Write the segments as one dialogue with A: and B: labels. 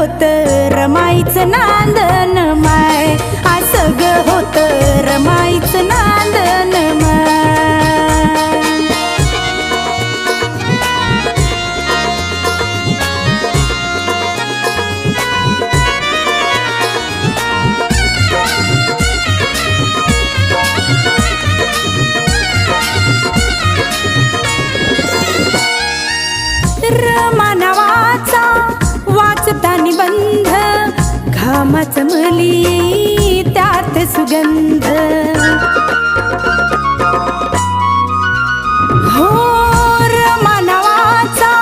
A: होत रमाईचं नांदन माय. असं ग होत रमाई गंध। होर हो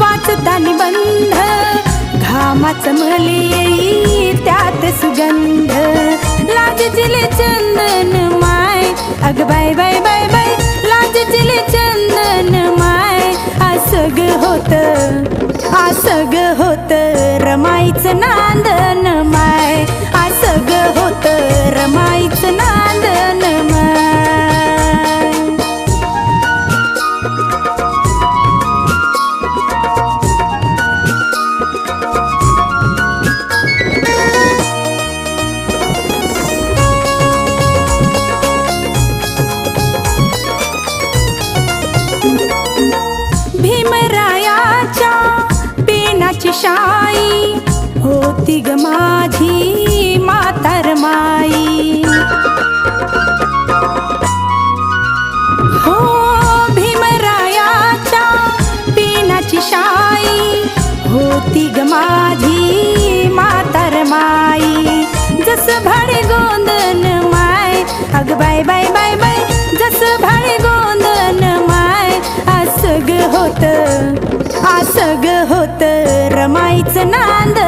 A: वाचता निबंध घामाच मली त्यात सुगंध. लाज जिले चंदन माय अग बाय बाय बाय बाय लाज जिले चंदन माय. असं होत असं होत रमाईचं नांदन शाई होती ग माझी मातर माई. हो भीमरायाच्या पेनाची शाई होती ग माझी रमाईचं नांदन